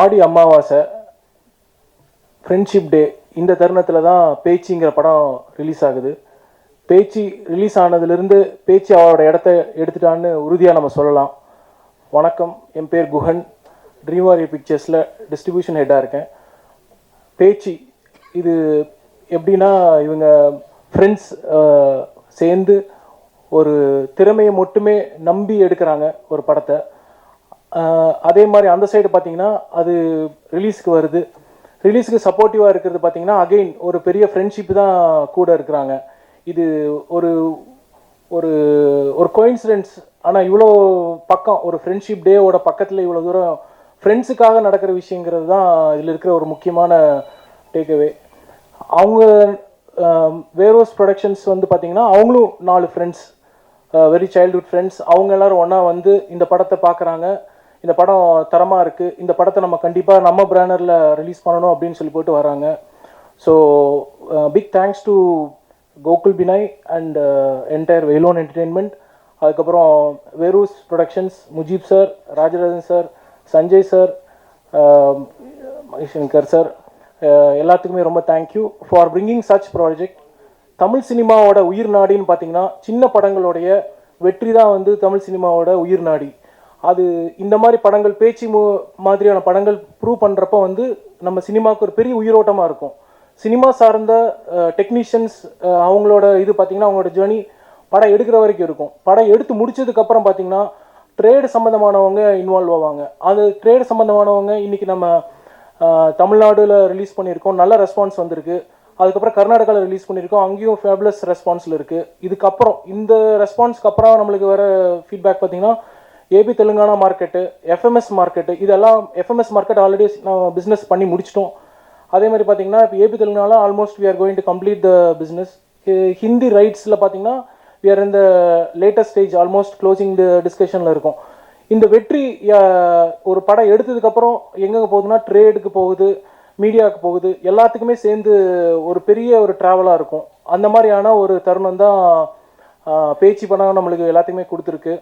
Aadi Amavasai friendship day இந்த தருணத்தில் தான் பேச்சிங்கிற படம் ரிலீஸ் ஆகுது. பேச்சு ரிலீஸ் ஆனதுலேருந்து பேச்சு அவரோட இடத்த எடுத்துட்டான்னு உறுதியாக நம்ம சொல்லலாம். வணக்கம் என் பேர் குஹன் ட்ரீம் வாரியர் பிக்சர்ஸில் டிஸ்ட்ரிபியூஷன் ஹெட்டாக இருக்கேன். பேச்சு இது எப்படின்னா இவங்க ஃப்ரெண்ட்ஸ் சேர்ந்து ஒரு திறமையை மட்டுமே நம்பி எடுக்கிறாங்க ஒரு படத்தை. அதே மாதிரி அந்த சைடு பார்த்தீங்கன்னா அது ரிலீஸ்க்கு வருது. ரிலீஸுக்கு சப்போர்ட்டிவாக இருக்கிறது பார்த்தீங்கன்னா அகைன் ஒரு பெரிய ஃப்ரெண்ட்ஷிப் தான் கூட இருக்கிறாங்க. இது ஒரு ஒரு ஒரு கோயின்சிடென்ஸ் ஆனால் இவ்வளோ பக்கம் ஒரு ஃப்ரெண்ட்ஷிப் டேவோட பக்கத்தில் இவ்வளோ தூரம் ஃப்ரெண்ட்ஸுக்காக நடக்கிற விஷயங்கிறது தான் இதில் இருக்கிற ஒரு முக்கியமான டேக்அவே அவங்க வேரோஸ் ப்ரொடக்ஷன்ஸ் வந்து பார்த்திங்கன்னா அவங்களும் நாலு ஃப்ரெண்ட்ஸ் வெரி சைல்ட்ஹுட் ஃப்ரெண்ட்ஸ் அவங்க எல்லாரும் ஒன்றா வந்து இந்த படத்தை பார்க்குறாங்க இந்த படம் தரமாக இருக்குது இந்த படத்தை நம்ம கண்டிப்பாக நம்ம பேனரில் ரிலீஸ் பண்ணணும் அப்படின்னு சொல்லி போட்டு வராங்க. So big thanks to Gokul Binoy and entire Vellon entertainment அதுக்கப்புறம் வேரூஸ் productions Mujeeb sir Rajarajan sir Sanjay sir Maheshankar sir எல்லாத்துக்குமே ரொம்ப thank you for bringing such project Tamil சினிமாவோட உயிர் நாடின்னு பார்த்தீங்கன்னா சின்ன படங்களுடைய வெற்றி தான் வந்து தமிழ் சினிமாவோட உயிர் நாடி. அது இந்த மாதிரி படங்கள் பேச்சு மு மாதிரியான படங்கள் ப்ரூவ் பண்ணுறப்ப வந்து நம்ம சினிமாவுக்கு ஒரு பெரிய உயிரோட்டமாக இருக்கும். சினிமா சார்ந்த டெக்னீஷியன்ஸ் அவங்களோட இது பார்த்திங்கன்னா அவங்களோட ஜேர்னி படம் எடுக்கிற வரைக்கும் இருக்கும். படம் எடுத்து முடிச்சதுக்கப்புறம் பார்த்தீங்கன்னா ட்ரேடு சம்மந்தமானவங்க இன்வால்வ் ஆவாங்க. அது ட்ரேடு சம்மந்தமானவங்க இன்றைக்கி நம்ம தமிழ்நாடில் தமிழ்நாடுல ரிலீஸ் பண்ணியிருக்கோம். நல்ல ரெஸ்பான்ஸ் வந்திருக்கு. அதுக்கப்புறம் கர்நாடகாவில் ரிலீஸ் பண்ணியிருக்கோம். அங்கேயும் ஃபேபுலஸ் ரெஸ்பான்ஸில் இருக்குது இதுக்கப்புறம் இந்த ரெஸ்பான்ஸ்க்கு அப்புறம் நம்மளுக்கு வர ஃபீட்பேக் பார்த்திங்கன்னா AP Telangana market FMS market இதெல்லாம் எஃப்எம்எஸ் மார்க்கெட் ஆல்ரெடி நம்ம பிஸ்னஸ் பண்ணி முடிச்சிட்டோம். அதே மாதிரி பார்த்தீங்கன்னா இப்போ AP Telangana almost we are going to complete the business Hindi ரைட்ஸில் பார்த்தீங்கன்னா வி ஆர் இந்த latest stage almost closing the டிஸ்கஷனில் இருக்கும். இந்த வெற்றி ஒரு படம் எடுத்ததுக்கப்புறம் எங்கெங்கே போகுதுன்னா ட்ரேடுக்கு போகுது மீடியாவுக்கு போகுது எல்லாத்துக்குமே சேர்ந்து ஒரு பெரிய ஒரு ட்ராவலாக இருக்கும். அந்த மாதிரியான ஒரு தருணம் தான் பேச்சு படம் நம்மளுக்கு எல்லாத்துக்குமே கொடுத்துருக்கு.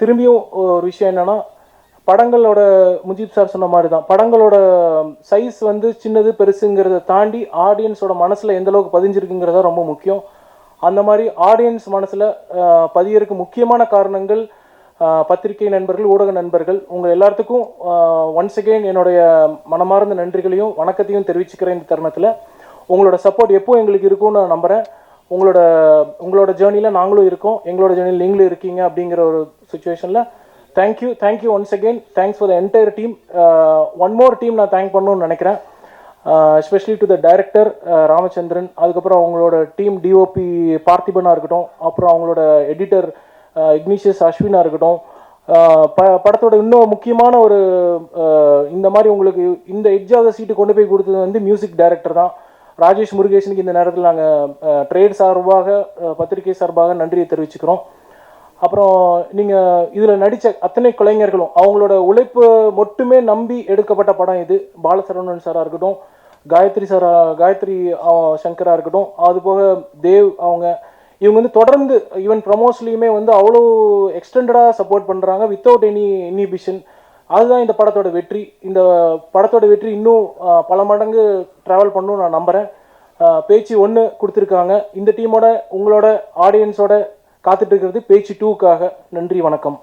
திரும்பியும் ஒரு விஷயம் என்னன்னா படங்களோட முஜீப் சார் சொன்ன மாதிரி தான் படங்களோட சைஸ் வந்து சின்னது பெருசுங்கிறத தாண்டி ஆடியன்ஸோட மனசில் எந்த அளவுக்கு பதிஞ்சிருக்குங்கிறதா ரொம்ப முக்கியம். அந்த மாதிரி ஆடியன்ஸ் மனசில் பதியறதுக்கு முக்கியமான காரணங்கள் பத்திரிகை நண்பர்கள் ஊடக நண்பர்கள் உங்கள் எல்லாத்துக்கும் ஒன்ஸ் அகெயின் என்னுடைய மனமார்ந்த நன்றிகளையும் வணக்கத்தையும் தெரிவிச்சுக்கிறேன் இந்த தருணத்தில். உங்களோட சப்போர்ட் எப்போ எங்களுக்கு இருக்கும்னு நான் நம்புகிறேன் உங்களோட உங்களோட ஜேர்னியில் நாங்களும் இருக்கோம். எங்களோட ஜேர்னியில் நீங்களும் இருக்கீங்க அப்படிங்கிற ஒரு சுச்சுவேஷனில் thank you thank you once again thanks for the entire team one more team நான் தேங்க் பண்ணணும்னு நினைக்கிறேன். Especially to the director Ramachandran அதுக்கப்புறம் அவங்களோட டீம் டிஓபி பார்த்திபனாக இருக்கட்டும். அப்புறம் அவங்களோட எடிட்டர் இக்னிஷியஸ் அஸ்வினாக இருக்கட்டும். Uh, ப படத்தோட இன்னும் முக்கியமான ஒரு uh, இந்த மாதிரி உங்களுக்கு இந்த எட்ஜ் ஆஃப் சீட்டு கொண்டு போய் கொடுத்தது வந்து மியூசிக் டைரக்டர் தான். ராஜேஷ் முருகேஷனுக்கு இந்த நேரத்தில் நாங்கள் ட்ரேட் uh, சார்பாக பத்திரிகை சார்பாக நன்றியை தெரிவிச்சுக்கிறோம். அப்புறம் நீங்கள் இதில் நடித்த அத்தனை கலைஞர்களும் அவங்களோட உழைப்பு மட்டுமே நம்பி எடுக்கப்பட்ட படம் இது. பாலசரவணன் சாராக இருக்கட்டும் காயத்ரி சாரா காயத்ரி சங்கராக இருக்கட்டும். அது போக தேவ் அவங்க இவங்க வந்து தொடர்ந்து ஈவன் ப்ரமோஸ்லேயுமே வந்து அவ்வளோ எக்ஸ்டெண்டடாக சப்போர்ட் பண்ணுறாங்க வித்தவுட் எனி இனிபிஷன் அதுதான் இந்த படத்தோட வெற்றி. இந்த படத்தோட வெற்றி இன்னும் பல மடங்கு ட்ராவல் பண்ணணும் நான் நம்புகிறேன் பேச்சு ஒன்று கொடுத்துருக்காங்க. இந்த டீமோட உங்களோட ஆடியன்ஸோட காத்துட்டு இருக்கிறது பேச்சு டூக்காக. நன்றி வணக்கம்.